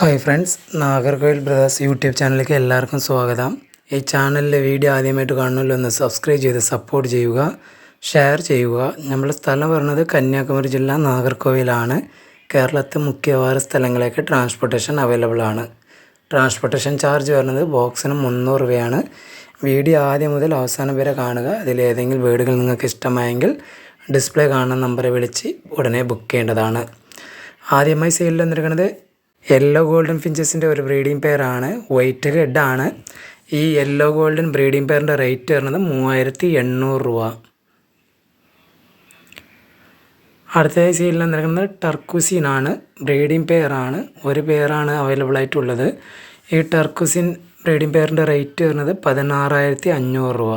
Hi friends Nagercoil brothers YouTube ചാനലിലേക്ക് എല്ലാവർക്കും സ്വാഗതം. ഈ ചാനലിലെ വീഡിയോ ആദ്യമായിട്ട് കാണുമല്ലോ ഒന്ന് സബ്സ്ക്രൈബ് ചെയ്ത് സപ്പോർട്ട് ചെയ്യുക ഷെയർ ചെയ്യുക. നമ്മുടെ സ്ഥലം പറഞ്ഞത് കന്യാകുമാരി ജില്ല നാഗർകോവിലാണ്. കേരളത്തെ മുഖ്യവാര സ്ഥലങ്ങളിലേക്ക് ട്രാൻസ്പോർട്ടേഷൻ അവൈലബിൾ ആണ്. ട്രാൻസ്പോർട്ടേഷൻ ചാർജ് വരുന്നത് ബോക്സിന് മുന്നൂറ് രൂപയാണ്. വീഡിയോ ആദ്യം മുതൽ അവസാനം വരെ കാണുക. അതിലേതെങ്കിലും വീടുകൾ നിങ്ങൾക്ക് ഇഷ്ടമായെങ്കിൽ ഡിസ്പ്ലേ കാണുന്ന നമ്പറെ വിളിച്ച് ഉടനെ ബുക്ക് ചെയ്യേണ്ടതാണ്. ആദ്യമായി സെയിലിൽ വന്നിരിക്കുന്നത് യെല്ലോ ഗോൾഡൻ ഫിഞ്ചസിന്റെ ഒരു ബ്രീഡിംഗ് പെയറാണ് വൈറ്റ് ഹെഡാണ് ഈ യെല്ലോ ഗോൾഡൻ ബ്രീഡിംഗ് പെയറിന്റെ റേറ്റ് വരുന്നത് മൂവായിരത്തി എണ്ണൂറ് രൂപ അടുത്തതായി സീലിൽ നിൽക്കുന്നത് ടർക്കുസിനാണ് ബ്രീഡിംഗ് പെയറാണ് ഒരു പെയറാണ് അവൈലബിൾ ആയിട്ടുള്ളത്. ഈ ടർക്കുസിൻ ബ്രീഡിംഗ് പെയറിന്റെ റേറ്റ് വരുന്നത് പതിനാറായിരത്തി അഞ്ഞൂറ് രൂപ.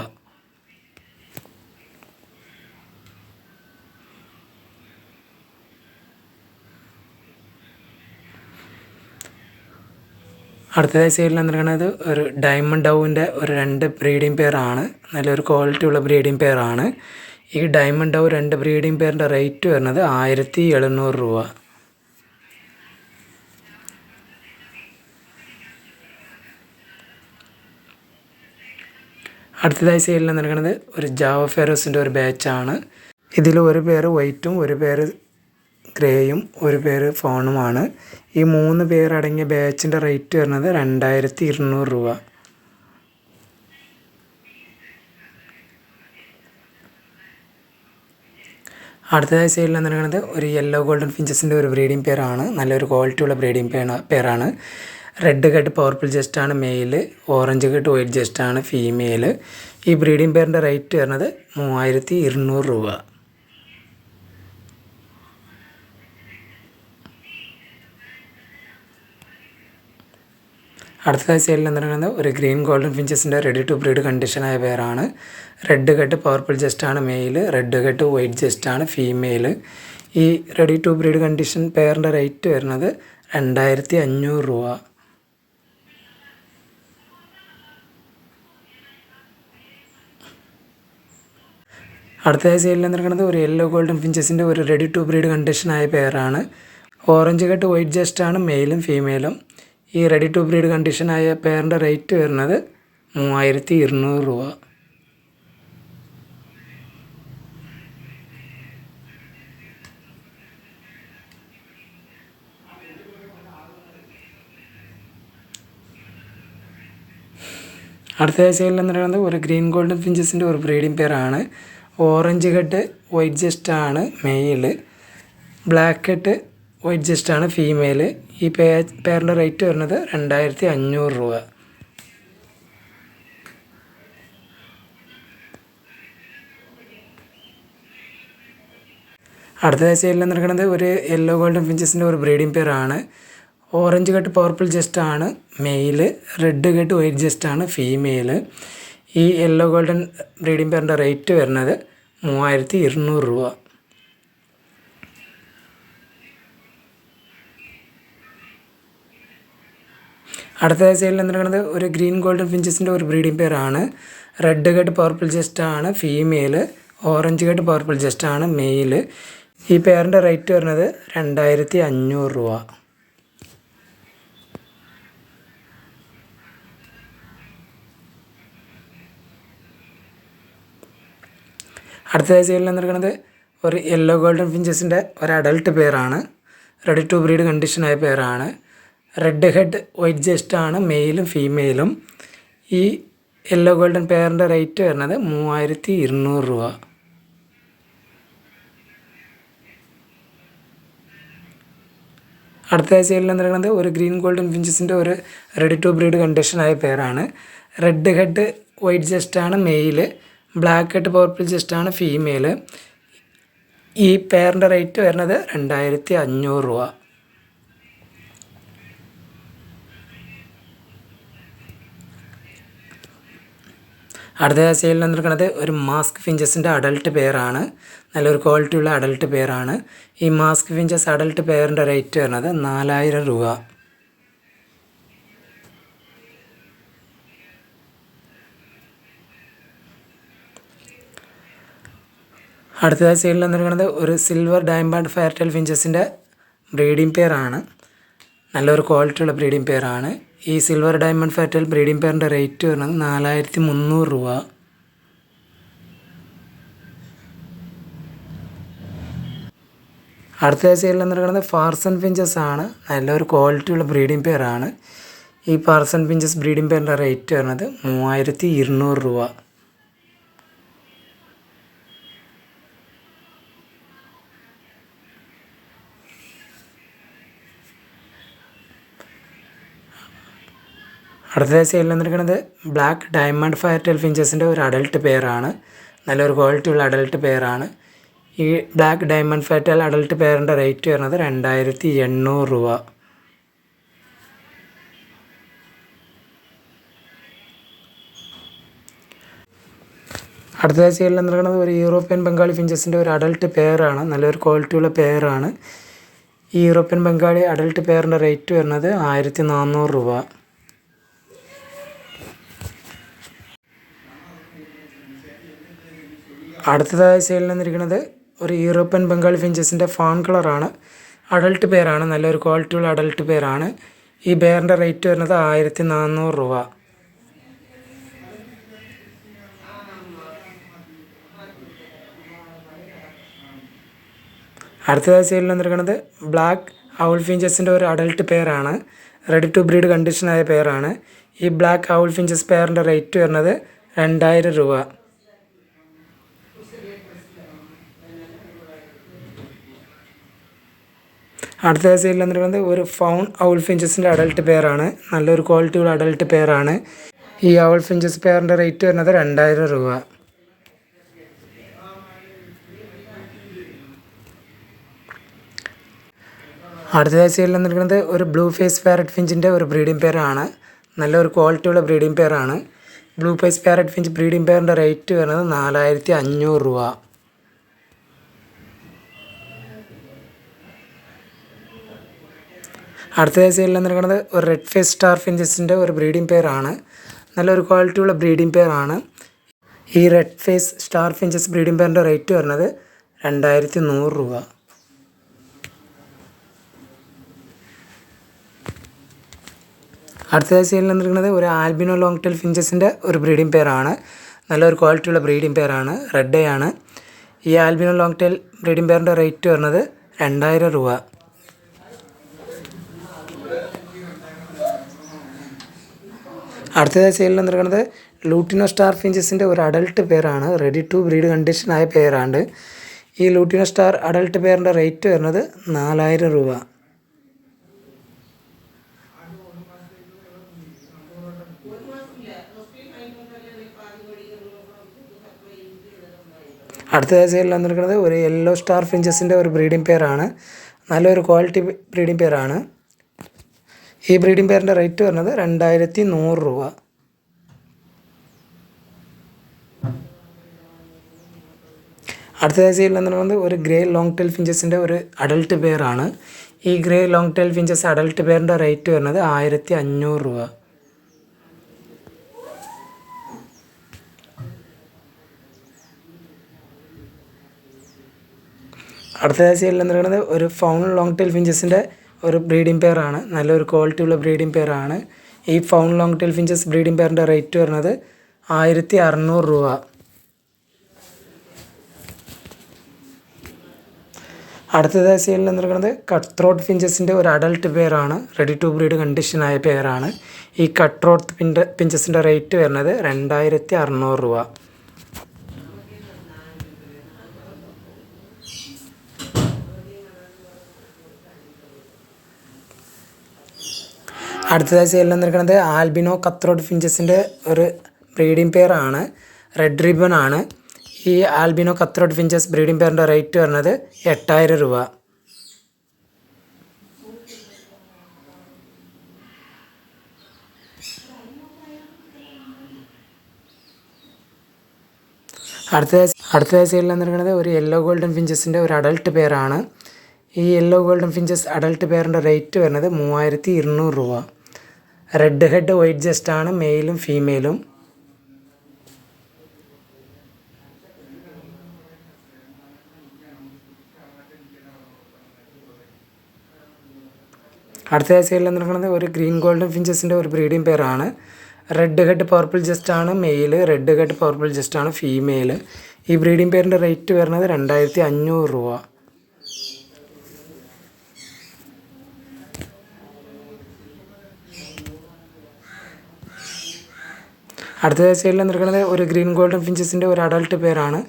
അടുത്തതായി സൈഡിൽ വന്നിരിക്കുന്നത് ഒരു ഡയമണ്ട് ഡൗവിന്റെ ഒരു രണ്ട് ബ്രീഡിംഗ് പെയറാണ് നല്ലൊരു ക്വാളിറ്റി ഉള്ള ബ്രീഡിംഗ് പെയറാണ് ഈ ഡയമണ്ട് ഡൗ രണ്ട് ബ്രീഡിംഗ് പെയറിന്റെ റേറ്റ് വരുന്നത് ആയിരത്തി എഴുന്നൂറ് രൂപ. അടുത്തതായി സൈഡിൽ നിൽക്കുന്നത് ഒരു ജാവ ഫെറോസിന്റെ ഒരു ബാച്ചാണ് ഇതിൽ ഒരു പേര് വൈറ്റും ഒരു പേര് ഗ്രേയും ഒരു പേര് ഫോണുമാണ്. ഈ മൂന്ന് പേരടങ്ങിയ ബാച്ചിന്റെ റേറ്റ് വരുന്നത് രണ്ടായിരത്തി ഇരുന്നൂറ് രൂപ. അടുത്തതായി സൈഡിൽ നിൽക്കുന്നത് ഒരു യെല്ലോ ഗോൾഡൻ ഫിഞ്ചസിന്റെ ഒരു ബ്രീഡിംഗ് പെയറാണ് നല്ലൊരു ക്വാളിറ്റി ഉള്ള ബ്രീഡിംഗ് പെയർ പെയറാണ് റെഡ് കട്ട് പവർഫുൾ ജസ്റ്റാണ് മെയിൽ ഓറഞ്ച് കട്ട് വൈറ്റ് ജസ്റ്റാണ് ഫീമെയിൽ ഈ ബ്രീഡിംഗ് പെയറിന്റെ റേറ്റ് വരുന്നത് മൂവായിരത്തി ഇരുന്നൂറ് രൂപ. അടുത്തതായി സൈഡിൽ പറയുന്നത് ഒരു ഗ്രീൻ ഗോൾഡൻ ഫിഞ്ചസിന്റെ റെഡി ടു ബ്രീഡ് കണ്ടീഷനായ പേരാണ് റെഡ് കെട്ട് പവർഫുൾ ജസ്റ്റാണ് മെയിൽ റെഡ് കെട്ട് വൈറ്റ് ജസ്റ്റാണ് ഫീമെയിൽ ഈ റെഡി ടു ബ്രീഡ് കണ്ടീഷൻ പെയറിന്റെ റേറ്റ് വരുന്നത് രണ്ടായിരത്തി അഞ്ഞൂറ് രൂപ. അടുത്തതായി സൈഡിൽ നിന്നിറങ്ങുന്നത് ഒരു യെല്ലോ ഗോൾഡൻ ഫിഞ്ചസിന്റെ ഒരു റെഡി ടു ബ്രീഡ് കണ്ടീഷനായ പെയറാണ് ഓറഞ്ച് കട്ട് വൈറ്റ് ജസ്റ്റാണ് മെയിലും ഫീമെയിലും ഈ റെഡി ടു ബ്രീഡ് കണ്ടീഷനായ പെയറിന്റെ റേറ്റ് വരുന്നത് മൂവായിരത്തി ഇരുന്നൂറ് രൂപ. അടുത്ത ആഴ്ചയിൽ എന്ന് പറയുന്നത് ഒരു ഗ്രീൻ ഗോൾഡൻ ഫിഞ്ചസിന്റെ ഒരു ബ്രീഡിംഗ് പെയറാണ് ഓറഞ്ച് കെട്ട് വൈറ്റ് ജസ്റ്റാണ് മെയിൽ ബ്ലാക്ക് കട്ട് വൈറ്റ് ജസ്റ്റാണ് ഫീമെയിൽ ഈ പേ പേരിന്റെ റേറ്റ് വരുന്നത് രണ്ടായിരത്തി അഞ്ഞൂറ് രൂപ. അടുത്ത സൈഡിൽ നിൽക്കുന്നത് ഒരു യെല്ലോ ഗോൾഡൻ ഫിഞ്ചസിന്റെ ഒരു ബ്രീഡിംഗ് പെയറാണ് ഓറഞ്ച് കട്ട് പർപ്പിൾ ജസ്റ്റാണ് മെയിൽ റെഡ് കട്ട് വൈറ്റ് ജസ്റ്റാണ് ഫീമെയിൽ ഈ യെല്ലോ ഗോൾഡൻ ബ്രീഡിംഗ് പെയറിന്റെ റേറ്റ് വരുന്നത് മൂവായിരത്തി ഇരുന്നൂറ് രൂപ. അടുത്ത സൈഡിൽ നടക്കുന്നത് ഒരു ഗ്രീൻ ഗോൾഡൻ ഫിഞ്ചസിന്റെ ഒരു ബ്രീഡിംഗ് പെയറാണ് റെഡ് കട്ട് പർപ്പിൾ ജസ്റ്റാണ് ഫീമെയിൽ ഓറഞ്ച് കട്ട് പർപ്പിൾ ജസ്റ്റാണ് മെയിൽ ഈ പെയറിന്റെ റേറ്റ് വരുന്നത് രണ്ടായിരത്തി അഞ്ഞൂറ് രൂപ. അടുത്ത സൈഡിൽ നടക്കുന്നത് ഒരു യെല്ലോ ഗോൾഡൻ ഫിഞ്ചസിന്റെ ഒരു അഡൾട്ട് പെയറാണ് റെഡി ടു ബ്രീഡ് കണ്ടീഷനായ പെയറാണ് റെഡ് ഹെഡ് വൈറ്റ് ആണ് മെയിലും ഫീമെയിലും ഈ യെല്ലോ ഗോൾഡൻ പെയറിന്റെ റേറ്റ് വരുന്നത് മൂവായിരത്തി ഇരുന്നൂറ് രൂപ. അടുത്ത സൈഡിൽ നിന്നിരിക്കുന്നത് ഒരു ഗ്രീൻ ഗോൾഡൻ ഫിഞ്ചസിന്റെ ഒരു റെഡി ടു ബ്രീഡ് കണ്ടീഷനായ പെയറാണ് റെഡ് ഹെഡ് വൈറ്റ് ജസ്റ്റാണ് മെയിൽ ബ്ലാക്ക് ഹെഡ് പർപ്പിൾ ആണ് ഫീമെയിൽ ഈ പെയറിന്റെ റേറ്റ് വരുന്നത് രണ്ടായിരത്തി അഞ്ഞൂറ് രൂപ. അടുത്ത സെയിൽ നിൽക്കുന്നത് ഒരു മാസ്ക് ഫിഞ്ചസിന്റെ അഡൾട്ട് പെയറാണ് നല്ലൊരു ക്വാളിറ്റി ഉള്ള അഡൾട്ട് പെയറാണ് ഈ മാസ്ക് ഫിഞ്ചസ് അഡൾട്ട് പെയറിന്റെ റേറ്റ് വരുന്നത് നാലായിരം രൂപ. അടുത്തതായി സൈഡിൽ നിൽക്കുന്നത് ഒരു സിൽവർ ഡയമണ്ട് ഫയർടെൽ ഫിഞ്ചസിന്റെ ബ്രീഡിംഗ് പെയറാണ് നല്ലൊരു ക്വാളിറ്റിയുള്ള ബ്രീഡിംഗ് പെയറാണ് ഈ സിൽവർ ഡയമണ്ട് ഫാറ്റൽ ബ്രീഡിംഗ് പെയറിന്റെ റേറ്റ് വരുന്നത് നാലായിരത്തി മുന്നൂറ് രൂപ. അടുത്ത സൈഡിൽ നിന്നിരിക്കുന്നത് ഫാർസൺ ഫിഞ്ചസ് ആണ്. നല്ലൊരു ക്വാളിറ്റിയുള്ള ബ്രീഡിംഗ് പെയറാണ് ഈ ഫാർസൺ പിഞ്ചസ് ബ്രീഡിംഗ് പെയറിന്റെ റേറ്റ് വരുന്നത് മൂവായിരത്തി ഇരുന്നൂറ് രൂപ. അടുത്ത സെയിൽ വന്നിരിക്കുന്നത് ബ്ലാക്ക് ഡയമണ്ട് ഫയർ ഫയർടെൽ ഫിഞ്ചസിന്റെ ഒരു അഡൽട്ട് പെയറാണ് നല്ലൊരു ക്വാളിറ്റി ഉള്ള അഡൽട്ട് പെയറാണ് ഈ black diamond fire twelve adult പെയറിന്റെ റേറ്റ് വരുന്നത് രണ്ടായിരത്തി എണ്ണൂറ് രൂപ. അടുത്ത സൈഡിൽ നിൽക്കുന്നത് ഒരു യൂറോപ്യൻ ബംഗാളി ഫിഞ്ചസിന്റെ ഒരു അഡൽട്ട് പെയറാണ് നല്ലൊരു ക്വാളിറ്റിയുള്ള പെയറാണ് ഈ യൂറോപ്യൻ ബംഗാളി അഡൽട്ട് പെയറിന്റെ റേറ്റ് വരുന്നത് ആയിരത്തി നാനൂറ് രൂപ. അടുത്തതായി സെയിലിൽ നിന്നിരിക്കുന്നത് ഒരു യൂറോപ്യൻ ബംഗാളി ഫിഞ്ചസിന്റെ ഫാൺ കളറാണ്. അഡൽട്ട് പെയറാണ് നല്ലൊരു ക്വാളിറ്റിയുള്ള അഡൽട്ട് പെയറാണ് ഈ ബെയറിന്റെ റേറ്റ് വരുന്നത് ആയിരത്തി നാനൂറ് രൂപ. അടുത്തതായി സെയിലിൽ വന്നിരിക്കുന്നത് ബ്ലാക്ക് ഔൾ ഫിഞ്ചസിന്റെ ഒരു അഡൽട്ട് പെയറാണ് റെഡി ടു ബ്രീഡ് കണ്ടീഷനായ പെയറാണ് ഈ ബ്ലാക്ക് ഔൾ ഫിഞ്ചസ് പെയറിന്റെ റേറ്റ് വരുന്നത് രണ്ടായിരം രൂപ. അടുത്ത സൈഡിൽ വന്നിരിക്കുന്നത് ഒരു ഫൗൺ ഔൾ ഫിഞ്ചസിന്റെ അഡൽട്ട് പെയറാണ്. നല്ലൊരു ക്വാളിറ്റിയുള്ള അഡൽട്ട് പെയറാണ്. ഈ ഔൾ ഫിഞ്ചസ് പെയറിന്റെ റേറ്റ് വരുന്നത് രണ്ടായിരം രൂപ. അടുത്തതായി സൈഡിൽ വന്നിരിക്കുന്നത് ഒരു ബ്ലൂ ഫേസ് പാരറ്റ് ഫിഞ്ചിന്റെ ഒരു ബ്രീഡിംഗ് പെയറാണ്. നല്ലൊരു ക്വാളിറ്റിയുള്ള breeding പെയറാണ്. Blue face parrot finch breeding പെയറിന്റെ rate വരുന്നത് നാലായിരത്തി അഞ്ഞൂറ് രൂപ. അടുത്തതായി സൈഡിൽ നിൽക്കുന്നത് ഒരു റെഡ് ഫേസ് സ്റ്റാർ ഫിഞ്ചസിന്റെ ഒരു ബ്രീഡിംഗ് പെയറാണ് നല്ലൊരു ക്വാളിറ്റിയുള്ള ബ്രീഡിംഗ് പെയറാണ് ഈ red face star finches breeding പെയറിന്റെ rate വരുന്നത് രണ്ടായിരത്തി നൂറ് രൂപ അടുത്തതായി സൈഡിൽ നിൽക്കുന്നത് ഒരു ആൽബിനോ ലോങ് ടെൽ ഫിഞ്ചസിന്റെ ഒരു ബ്രീഡിംഗ് പെയറാണ് നല്ലൊരു ക്വാളിറ്റിയുള്ള ബ്രീഡിംഗ് പെയറാണ് റെഡ് ഡേ ആണ്. ഈ ആൽബിനോ ലോങ് ടെൽ ബ്രീഡിംഗ് പെയറിന്റെ റേറ്റ് വരുന്നത് രണ്ടായിരം രൂപ. അടുത്തതായി സെയിലിൽ വന്നിരിക്കുന്നത് ലൂട്ടിനോ സ്റ്റാർ ഫിഞ്ചസിന്റെ ഒരു അഡൽട്ട് പെയറാണ് റെഡി ടു ബ്രീഡ് കണ്ടീഷനായ പെയറാണ് ഈ ലൂട്ടിനോ സ്റ്റാർ അഡൽട്ട് പെയറിന്റെ റേറ്റ് വരുന്നത് നാലായിരം രൂപ. അടുത്ത സൈഡിൽ വന്നിരിക്കുന്നത് ഒരു യെല്ലോ സ്റ്റാർ ഫിഞ്ചസിന്റെ ഒരു ബ്രീഡിംഗ് പെയറാണ് നല്ലൊരു ക്വാളിറ്റി ബ്രീഡിംഗ് പെയറാണ് ഈ ബ്രീഡിംഗ് പെയറിന്റെ റേറ്റ് വരുന്നത് രണ്ടായിരത്തി നൂറ് രൂപ. അടുത്തതായി എന്ന് പറയുന്നത്? ഒരു ഗ്രേ ലോങ് ടെൽ ഫിഞ്ചസിന്റെ ഒരു അഡൽട്ട് പെയറാണ് ഈ grey long tail finches adult പെയറിന്റെ rate വരുന്നത് ആയിരത്തി അഞ്ഞൂറ് രൂപ. അടുത്തതായി എന്ന് പറയുന്നത്? ഒരു ഫൗൺ ലോങ് ടെയിൽ ഫിഞ്ചസിന്റെ ഒരു ബ്രീഡിംഗ് പെയറാണ് നല്ലൊരു ക്വാളിറ്റി ഉള്ള ബ്രീഡിംഗ് പെയറാണ് ഈ fawn long tail finches breeding പെയറിന്റെ rate വരുന്നത് ആയിരത്തി അറുന്നൂറ് രൂപ അടുത്തതായി സൈഡിൽ നിന്നിരിക്കുന്നത് കട്ട് ത്രോട്ട് ഫിഞ്ചസിന്റെ ഒരു അഡൾട്ട് പെയറാണ് റെഡി ടു ബ്രീഡ് കണ്ടീഷനായ പെയറാണ് ഈ കട്ട് ത്രോട്ട് പിന്റെ ഫിഞ്ചസിന്റെ റേറ്റ് വരുന്നത് രണ്ടായിരത്തി അറുന്നൂറ് രൂപ. അടുത്തതായി സെയിൽ വന്നിരിക്കുന്നത് ആൽബിനോ കത്രോട്ട് ഫിഞ്ചസിന്റെ ഒരു ബ്രീഡിംഗ് പെയർ ആണ്. റെഡ് റിബൺ ആണ്. ഈ ആൽബിനോ കത്രോട്ട് ഫിഞ്ചസ് ബ്രീഡിംഗ് പെയറിന്റെ റേറ്റ് വരുന്നത് എട്ടായിരം രൂപ. അടുത്ത അടുത്ത സൈഡിൽ നിൽക്കുന്നത് ഒരു യെല്ലോ ഗോൾഡൻ ഫിഞ്ചസിന്റെ ഒരു അഡൾട്ട് പെയറാണ് ഈ യെല്ലോ ഗോൾഡൻ ഫിഞ്ചസ് അഡൾട്ട് പെയറിന്റെ റേറ്റ് വരുന്നത് മൂവായിരത്തി ഇരുന്നൂറ് രൂപ. റെഡ് ഹെഡ് വൈറ്റ് ജസ്റ്റ് ആണ് മെയിലും ഫീമെയിലും അടുത്ത സൈഡിൽ നിൽക്കുന്നത് ഒരു ഗ്രീൻ ഗോൾഡൻ ഫിഞ്ചസിന്റെ ഒരു ബ്രീഡിംഗ് പെയറാണ് റെഡ് ഹെഡ് പർപ്പിൾ ജസ്റ്റ് ആണ് male red head purple chest ആണ് ഫീമെയിൽ ഈ ബ്രീഡിംഗ് പെയറിന്റെ റേറ്റ് വരുന്നത് രണ്ടായിരത്തി അഞ്ഞൂറ് രൂപ. അടുത്ത സൈഡിൽ നിൽക്കുന്നത് ഒരു ഗ്രീൻ ഗോൾഡൻ ഫിഞ്ചസിന്റെ ഒരു അഡൾട്ട് പേരാണ്.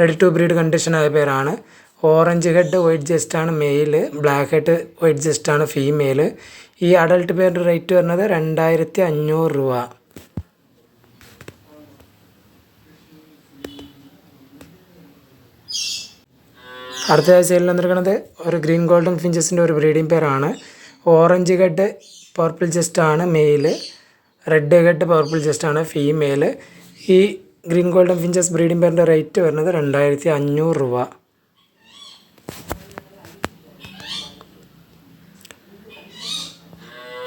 റെഡി ടു ബ്രീഡ് കണ്ടീഷനായ പേരാണ്. ഓറഞ്ച് ഹെഡ് വൈറ്റ് ജസ്റ്റ് ആണ് male black head white chest ആണ് ഫീമെയിൽ ഈ അഡൾട്ട് പേരിന്റെ റേറ്റ് വരുന്നത് രണ്ടായിരത്തി അഞ്ഞൂറ് രൂപ. അടുത്ത ആഴ്ചയിൽ വന്നിരിക്കുന്നത് ഒരു ഗ്രീൻ ഗോൾഡൻ ഫിഞ്ചസിന്റെ ഒരു ബ്രീഡിംഗ് പേരാണ്. ഓറഞ്ച് ഹെഡ് പർപ്പിൾ ജസ്റ്റ് ആണ് male red head purple chest ആണ് ഫീമെയിൽ ഈ ഗ്രീൻ ഗോൾഡൻ ഫിഞ്ചസ് ബ്രീഡിംഗ് പെയറിന്റെ റേറ്റ് വരുന്നത് രണ്ടായിരത്തി അഞ്ഞൂറ് രൂപ.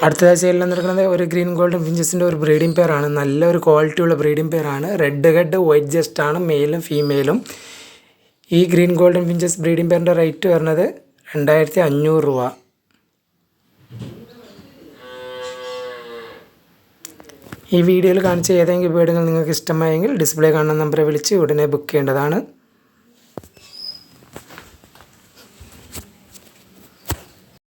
അടുത്തതായി സെയിലിൽ നടക്കുന്നത് ഒരു ഗ്രീൻ ഗോൾഡൻ ഫിഞ്ചസിന്റെ ഒരു ബ്രീഡിംഗ് പെയറാണ് നല്ലൊരു ക്വാളിറ്റി ഉള്ള ബ്രീഡിംഗ് പെയറാണ് റെഡ് ഹെഡ് വൈറ്റ് ജസ്റ്റ് ആണ് മെയിലും ഫീമെയിലും ഈ ഗ്രീൻ ഗോൾഡൻ ഫിഞ്ചസ് ബ്രീഡിംഗ് പെയറിന്റെ റേറ്റ് വരുന്നത് രണ്ടായിരത്തി അഞ്ഞൂറ് രൂപ. ഈ വീഡിയോയിൽ കാണിച്ച ഏതെങ്കിലും വീടുകൾ നിങ്ങൾക്ക് ഇഷ്ടമായെങ്കിൽ ഡിസ്പ്ലേ കാണുന്ന നമ്പറെ വിളിച്ച് ഉടനെ ബുക്ക് ചെയ്യേണ്ടതാണ്.